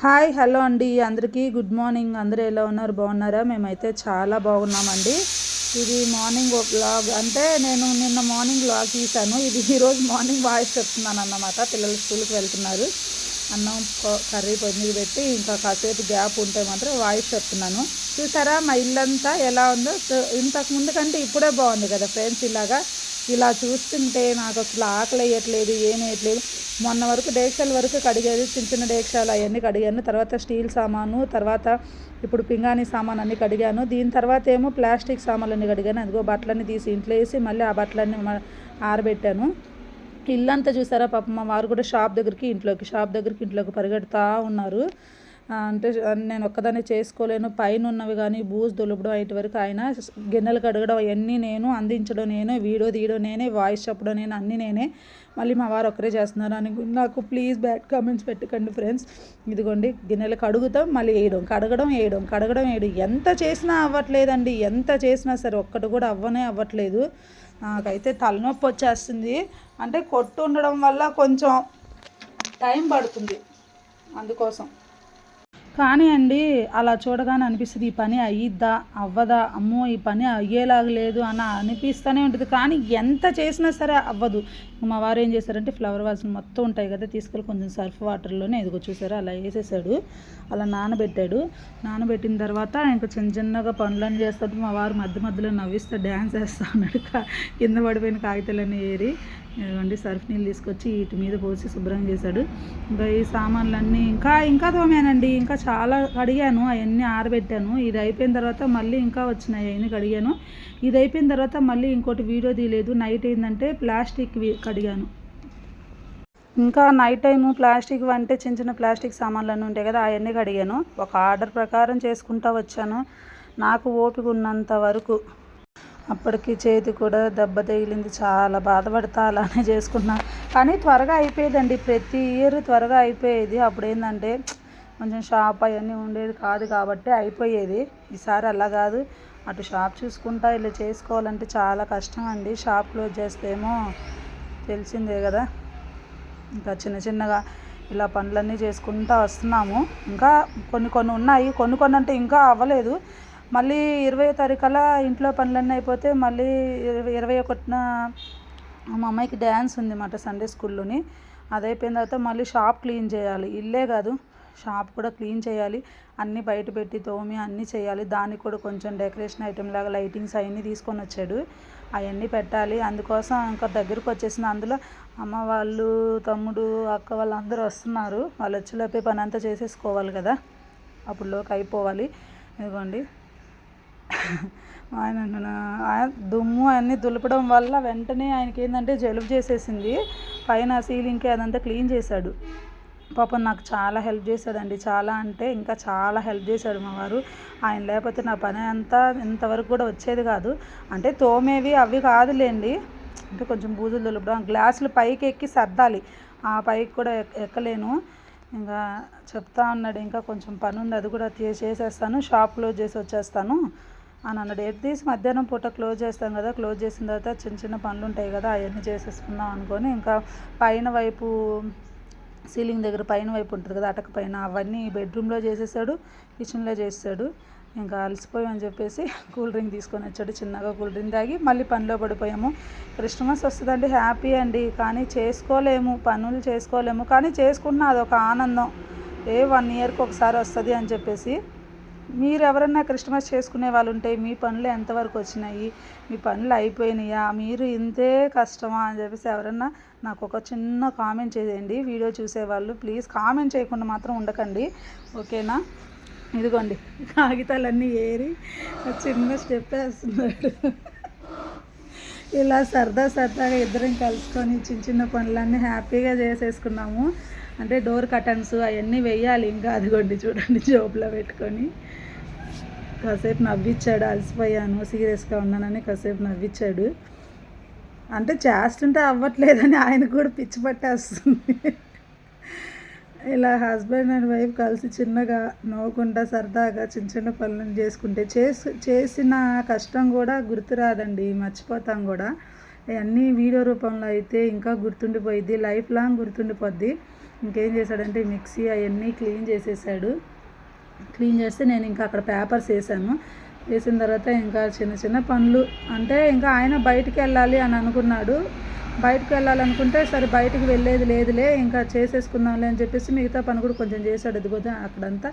Hi hello అండి. అందరికీ good morning. అందరూ ఎలా ఉన్నారు? బాగున్నారా? మేమైతే చాలా బాగున్నామండి. ఇది మార్నింగ్ వ్లాగ్. అంటే నేను నిన్న మార్నింగ్ వ్లాగ్ తీశాను. ఇది ఈరోజు మార్నింగ్ వాయిస్ చెప్తున్నాను అన్నమాట పిల్లలు స్కూల్కి వెళ్తున్నారు. అన్నం కర్రీ పొయ్యి పెట్టి ఇంకా కాసేపు గ్యాప్ ఉంటే మాత్రం వాయిస్ చెప్తున్నాను. చూసారా మా ఇల్లంతా ఎలా ఉందో? ఇంతకుముందు ఇంతకు ముందు కంటే ఇప్పుడే బాగుంది కదా ఫ్రెండ్స్ ఇలాగా. ఇలా చూస్తుంటే నాకు అసలు ఆకలి వేయట్లేదు ఏం వేయట్లేదు. మొన్న వరకు డేక్షాల వరకు కడిగేది చిన్న చిన్న డేక్షాలు అవన్నీ కడిగాను. తర్వాత స్టీల్ సామాను తర్వాత ఇప్పుడు పింగాణి సామాన్ అన్నీ కడిగాను. దీని తర్వాత ఏమో ప్లాస్టిక్ సామాన్లన్నీ కడిగాను. అదిగో బట్టలన్నీ తీసి ఇంట్లో వేసి మళ్ళీ ఆ బట్టలన్నీ ఆరబెట్టాను. ఇల్లంతా చూసారా పాప మా వారు కూడా షాప్ దగ్గరికి ఇంట్లోకి షాప్ దగ్గరికి ఇంట్లోకి పరిగెడుతూ ఉన్నారు. అంటే నేను ఒక్కదాన్ని చేసుకోలేను పైన ఉన్నవి కానీ బూజు దులపడం ఇటు వరకు ఆయన గిన్నెలు కడగడం అవన్నీ నేను అందించడం నేనే వీడియో తీయడం నేనే వాయిస్ చెప్పడం నేను అన్నీ నేనే. మళ్ళీ మా వారు ఒక్కరే చేస్తున్నారు. అని నాకు ప్లీజ్ బ్యాడ్ కామెంట్స్ పెట్టకండి ఫ్రెండ్స్. ఇదిగోండి గిన్నెలు కడుగుతాం మళ్ళీ వేయడం కడగడం వేయడం కడగడం వేయడం. ఎంత చేసినా అవ్వట్లేదండి. ఎంత చేసినా సరే ఒక్కటి కూడా అవ్వనే అవ్వట్లేదు. నాకైతే తలనొప్పి వచ్చేస్తుంది. అంటే కొట్టు ఉండడం వల్ల కొంచెం టైం పడుతుంది అందుకోసం. కానీ అండి అలా చూడగానే అనిపిస్తుంది ఈ పని అయ్యిద్దా? అవ్వదా? అమ్మో ఈ పని అయ్యేలాగా లేదు అని అనిపిస్తూనే ఉంటుంది. కానీ ఎంత చేసినా సరే అవ్వదు. మా వారు ఏం చేశారంటే ఫ్లవర్ వాల్స్ మొత్తం ఉంటాయి కదా తీసుకెళ్ళి కొంచెం సర్ఫ్ వాటర్లోనే ఎదుగు చూసారా అలా వేసేసాడు. అలా నానబెట్టాడు. నానబెట్టిన తర్వాత ఇంకా చిన్న చిన్నగా పనులన్నీ చేస్తాడు. మా వారు మధ్య మధ్యలో నవ్విస్తే డ్యాన్స్ వేస్తా ఉన్నాడు కింద పడిపోయిన కాగితాలన్నీ ఏరి ఇదిగోండి సర్ఫ్ నీళ్ళు తీసుకొచ్చి వీటి మీద పోసి శుభ్రం చేశాడు. ఇంకా ఈ సామాన్లన్నీ ఇంకా ఇంకా తోమానండి. ఇంకా చాలా కడిగాను అవన్నీ ఆరబెట్టాను. ఇది అయిపోయిన తర్వాత మళ్ళీ ఇంకా వచ్చినాయి అవన్నీ కడిగాను. ఇది అయిపోయిన తర్వాత మళ్ళీ ఇంకోటి వీడియో తీయలేదు. నైట్ ఏంటంటే ప్లాస్టిక్ కడిగాను. ఇంకా నైట్ టైము ప్లాస్టిక్ అంటే చిన్న చిన్న ప్లాస్టిక్ సామాన్లన్నీ ఉంటాయి కదా అవన్నీ కడిగాను. ఒక ఆర్డర్ ప్రకారం చేసుకుంటా వచ్చాను. నాకు ఓపిక ఉన్నంత వరకు. అప్పటికి చేతి కూడా దెబ్బ తగిలింది. చాలా బాధపడతా అలానే చేసుకున్నా. కానీ త్వరగా అయిపోయేదండి. ప్రతి ఇయర్ త్వరగా అయిపోయేది. అప్పుడు ఏంటంటే కొంచెం షాప్ అవన్నీ ఉండేది కాదు కాబట్టి అయిపోయేది. ఈసారి అలా కాదు. అటు షాప్ చూసుకుంటా ఇలా చేసుకోవాలంటే చాలా కష్టం అండి షాప్ క్లోజ్ చేస్తేమో తెలిసిందే కదా. ఇంకా చిన్న చిన్నగా ఇలా పనులన్నీ చేసుకుంటా వస్తున్నాము. ఇంకా కొన్ని కొన్ని ఉన్నాయి. కొన్ని కొన్ని అంటే ఇంకా అవ్వలేదు. మళ్ళీ ఇరవై తారీఖులా ఇంట్లో పనులన్నీ అయిపోతే మళ్ళీ ఇరవై ఇరవై ఒకటిన మా అమ్మాయికి డ్యాన్స్ ఉంది అన్నమాట సండే స్కూల్లోని. అది అయిపోయిన తర్వాత మళ్ళీ షాప్ క్లీన్ చేయాలి. ఇల్లే కాదు షాప్ కూడా క్లీన్ చేయాలి. అన్నీ బయట పెట్టి తోమి అన్నీ చేయాలి. దానికి కూడా కొంచెం డెకరేషన్ ఐటెం లాగా లైటింగ్స్ అవన్నీ తీసుకొని వచ్చాడు. అవన్నీ పెట్టాలి. అందుకోసం ఇంకా దగ్గరకు వచ్చేసిన అందులో అమ్మ వాళ్ళు తమ్ముడు అక్క వాళ్ళందరూ వస్తున్నారు. వాళ్ళు వచ్చేలోపే పని అంతా చేసేసుకోవాలి కదా. అప్పుడులోకి అయిపోవాలి. ఇదిగోండి. ఆయన ఆయన దుమ్ము అన్నీ దులపడం వల్ల వెంటనే ఆయనకి ఏంటంటే జలుబు చేసేసింది. పైన సీలింగ్కి అదంతా క్లీన్ చేశాడు. పాపం నాకు చాలా హెల్ప్ చేశాడండి. చాలా అంటే ఇంకా చాలా హెల్ప్ చేశాడు మా వారు. ఆయన లేకపోతే నా పని అంతా ఇంతవరకు కూడా వచ్చేది కాదు. అంటే తోమేవి అవి కాదులేండి. అంటే కొంచెం బూజులు దులపడం గ్లాసులు పైకి ఎక్కి సర్దాలి. ఆ పైకి కూడా ఎక్కలేను. ఇంకా చెప్తా ఉన్నాడు ఇంకా కొంచెం పని ఉంది అది కూడా చేసేస్తాను. షాప్ క్లోజ్ చేసి వచ్చేస్తాను. అని అన్నాడు. డేట్ తీసి మధ్యాహ్నం పూట క్లోజ్ చేస్తాం కదా క్లోజ్ చేసిన తర్వాత చిన్న చిన్న పనులు ఉంటాయి కదా అవన్నీ చేసేసుకుందాం అనుకొని ఇంకా పైన వైపు సీలింగ్ దగ్గర పైన వైపు ఉంటుంది కదా అటక పైన అవన్నీ బెడ్రూమ్లో చేసేసాడు కిచెన్లో చేసాడు ఇంకా అలసిపోయామని చెప్పేసి కూల్ డ్రింక్ తీసుకొని వచ్చాడు చిన్నగా కూల్ డ్రింక్ తాగి మళ్ళీ పనిలో పడిపోయాము. క్రిస్మస్ వస్తుందండి హ్యాపీ అండి కానీ చేసుకోలేము పనులు చేసుకోలేము కానీ చేసుకుంటున్నా అదొక ఆనందం. ఏ వన్ ఇయర్కి ఒకసారి వస్తుంది అని చెప్పేసి మీరు ఎవరన్నా క్రిస్మస్ చేసుకునే వాళ్ళు ఉంటే మీ పనులు ఎంతవరకు వచ్చినాయి? మీ పనులు అయిపోయినాయా? మీరు ఇంతే కష్టమా? అని చెప్పేసి ఎవరన్నా నాకు ఒక చిన్న కామెంట్ చేయండి. వీడియో చూసేవాళ్ళు ప్లీజ్ కామెంట్ చేయకుండా మాత్రం ఉండకండి. ఓకేనా? ఇదిగోండి. కాగితాలన్నీ ఏరి చిన్న స్టెప్ వేస్తున్నాడు ఇలా సరదా సరదాగా ఇద్దరం కలుసుకొని చిన్న చిన్న పనులన్నీ హ్యాపీగా చేసేసుకున్నాము. అంటే డోర్ కటన్స్ అవన్నీ వేయాలి ఇంకా అదిగోండి చూడండి జోబులో పెట్టుకొని. కాసేపు నవ్విచ్చాడు అలసిపోయాను. సీరియస్గా ఉన్నానని కాసేపు నవ్విచ్చాడు. అంటే చేస్తుంటే అవ్వట్లేదని ఆయనకు కూడా పిచ్చి పట్టేస్తుంది. ఇలా హస్బెండ్ అండ్ వైఫ్ కలిసి చిన్నగా నవ్వుకుంటా సరదాగా చిన్న చిన్న పనులను చేసుకుంటే చేసి చేసిన కష్టం కూడా గుర్తురాదండి మర్చిపోతాం కూడా. అన్నీ వీడియో రూపంలో అయితే ఇంకా గుర్తుండిపోయిద్ది. Life long గుర్తుండిపోద్ది. ఇంకేం చేశాడంటే మిక్సీ అవన్నీ క్లీన్ చేసేసాడు. క్లీన్ చేస్తే నేను ఇంకా అక్కడ పేపర్స్ వేసాను. వేసిన తర్వాత ఇంకా చిన్న చిన్న పనులు. అంటే ఇంకా ఆయన బయటికి వెళ్ళాలి అని అనుకున్నాడు. బయటకు వెళ్ళాలనుకుంటే సరే బయటికి వెళ్ళేది లేదులే ఇంకా చేసేసుకుందాంలే అని చెప్పేసి మిగతా పని కూడా కొంచెం చేశాడు. ఎదిగోదా అక్కడంతా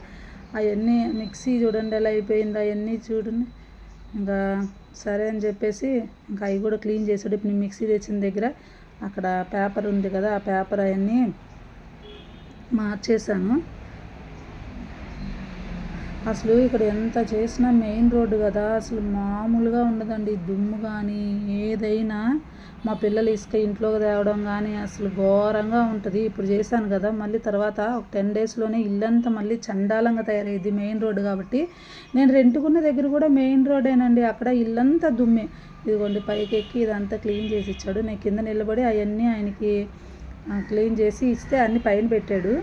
అవన్నీ మిక్సీ చూడండి ఎలా అయిపోయింది అవన్నీ చూడండి. ఇంకా సరే అని చెప్పేసి ఇంకా అవి కూడా క్లీన్ చేసాడు ఇప్పుడు నేను మిక్సీ తెచ్చిన దగ్గర అక్కడ పేపర్ ఉంది కదా ఆ పేపర్ అవన్నీ మార్చేశాను. అసలు ఇక్కడ ఎంత చేసినా మెయిన్ రోడ్డు కదా అసలు మామూలుగా ఉండదండి. దుమ్ము కానీ ఏదైనా మా పిల్లలు ఇసుక ఇంట్లోకి తేవడం కానీ అసలు ఘోరంగా ఉంటుంది. ఇప్పుడు చేశాను కదా మళ్ళీ తర్వాత ఒక టెన్ డేస్లోనే ఇల్లంతా మళ్ళీ చండాలంగా తయారయ్యేది మెయిన్ రోడ్డు కాబట్టి. నేను రెంటుకున్న దగ్గర కూడా మెయిన్ రోడ్డేనండి అక్కడ ఇల్లంతా దుమ్మే. ఇదిగోండి పైకి ఎక్కి ఇదంతా క్లీన్ చేసి ఇచ్చాడు. నేను కింద నిలబడి అవన్నీ ఆయనకి క్లీన్ చేసి ఇస్తే అన్ని పైన పెట్టాడు.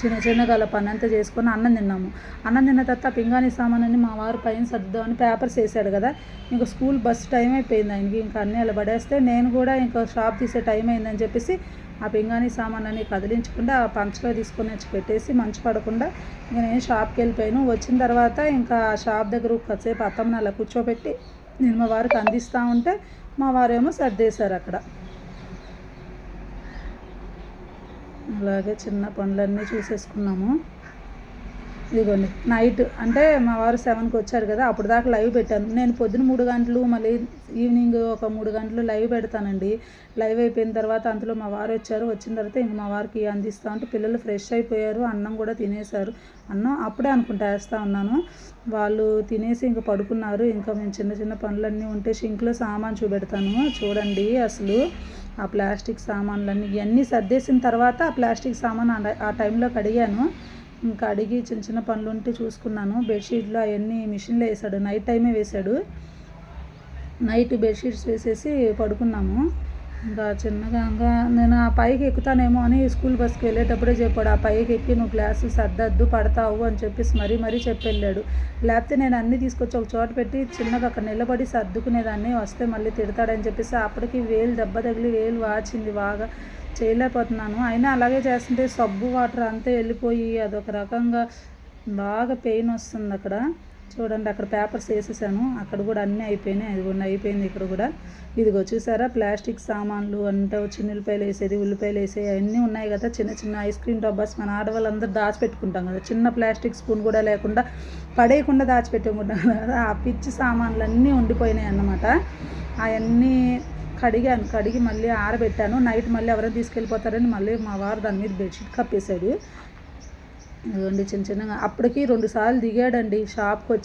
చిన్న చిన్నగా అలా పని అంతా చేసుకొని అన్నం తిన్నాము. అన్నం తిన్న తర్వాత పింగాణి సామాన్ మా వారు పైన సర్దుదామని పేపర్స్ వేసాడు కదా. ఇంకా స్కూల్ బస్ టైం అయిపోయింది ఆయనకి. ఇంకా అన్నీ అలా పడేస్తే నేను కూడా ఇంకా షాప్ తీసే టైం అయిందని చెప్పేసి ఆ పింగాణి సామాన్ కదిలించకుండా ఆ పంచలో తీసుకొని వచ్చి పెట్టేసి మంచు పడకుండా ఇంకా నేను షాప్కి వెళ్ళిపోయాను. వచ్చిన తర్వాత ఇంకా ఆ షాప్ దగ్గర కాసేపు అత్తమ్మని అలా కూర్చోబెట్టి నేను మా వారికి అందిస్తూ ఉంటే మా వారేమో సర్దేశారు అక్కడ. అలాగే చిన్న పనులన్నీ చూసేసుకున్నాము. ఇదిగోండి నైట్ అంటే మా వారు సెవెన్కి వచ్చారు కదా అప్పుడు దాకా లైవ్ పెట్టాను. నేను పొద్దున మూడు గంటలు మళ్ళీ ఈవినింగ్ ఒక మూడు గంటలు లైవ్ పెడతానండి. లైవ్ అయిపోయిన తర్వాత అంతలో మా వారు వచ్చారు వచ్చిన తర్వాత ఇంక మా వారికి అందిస్తా ఉంటే పిల్లలు ఫ్రెష్ అయిపోయారు అన్నం కూడా తినేశారు. అన్నం అప్పుడే అనుకుంటా వేస్తూ ఉన్నాను. వాళ్ళు తినేసి ఇంకా పడుకున్నారు. ఇంకా మేము చిన్న చిన్న పనులన్నీ ఉంటే షింక్లో సామాన్ చూపెడతాను. చూడండి అసలు ఆ ప్లాస్టిక్ సామాన్లన్నీ ఇవన్నీ సర్దేసిన తర్వాత ఆ ప్లాస్టిక్ సామాన్ ఆ టైంలో కడిగాను. ఇంకా అడిగి చిన్న చిన్న పనులు ఉంటే చూసుకున్నాను. బెడ్షీట్లు అవన్నీ మిషన్లో వేసాడు. నైట్ టైమే వేశాడు నైట్ బెడ్షీట్స్ వేసేసి పడుకున్నాము. ఇంకా చిన్నగా ఇంకా నేను ఆ పైకి ఎక్కుతానేమో అని స్కూల్ బస్కి వెళ్ళేటప్పుడే చెప్పాడు. ఆ పైకి ఎక్కి నువ్వు క్లాసు సర్దద్దు పడతావు అని చెప్పేసి మరీ మరీ చెప్పెళ్ళాడు. లేకపోతే నేను అన్నీ తీసుకొచ్చి ఒక చోట పెట్టి చిన్నగా అక్కడ నిలబడి సర్దుకునేదాన్ని. వస్తే మళ్ళీ తిడతాడని చెప్పేసి అప్పటికి వేలు దెబ్బ తగిలి వేలు వాచింది బాగా. చేయలేకపోతున్నాను. అయినా అలాగే చేస్తుంటే సబ్బు వాటర్ అంతా వెళ్ళిపోయి అదొక రకంగా బాగా పెయిన్ వస్తుంది అక్కడ. చూడండి అక్కడ పేపర్స్ వేసేసాను. అక్కడ కూడా అన్నీ అయిపోయినాయి. అది కూడా అయిపోయింది ఇక్కడ కూడా. ఇదిగో చూసారా? ప్లాస్టిక్ సామాన్లు అంటే చిన్న ఉల్లిపాయలు వేసేది ఉల్లిపాయలు వేసేది అన్నీ ఉన్నాయి కదా. చిన్న చిన్న ఐస్ క్రీమ్ డబ్బాస్ మన ఆడవాళ్ళందరూ దాచిపెట్టుకుంటాం కదా. చిన్న ప్లాస్టిక్ స్పూన్ కూడా లేకుండా పడేయకుండా దాచిపెట్టుకుంటాం కదా. ఆ పిచ్చి సామాన్లు అన్నీ ఉండిపోయినాయి అన్నమాట. అవన్నీ కడిగాను. కడిగి మళ్ళీ ఆరబెట్టాను. నైట్ మళ్ళీ ఎవరైనా తీసుకెళ్ళిపోతారని మళ్ళీ మా వారు దాని మీద బెడ్షీట్ కప్పేశాడు. ఇదిగోండి చిన్న చిన్నగా. అప్పటికి రెండు సార్లు దిగాడండి. షాప్కి వచ్చి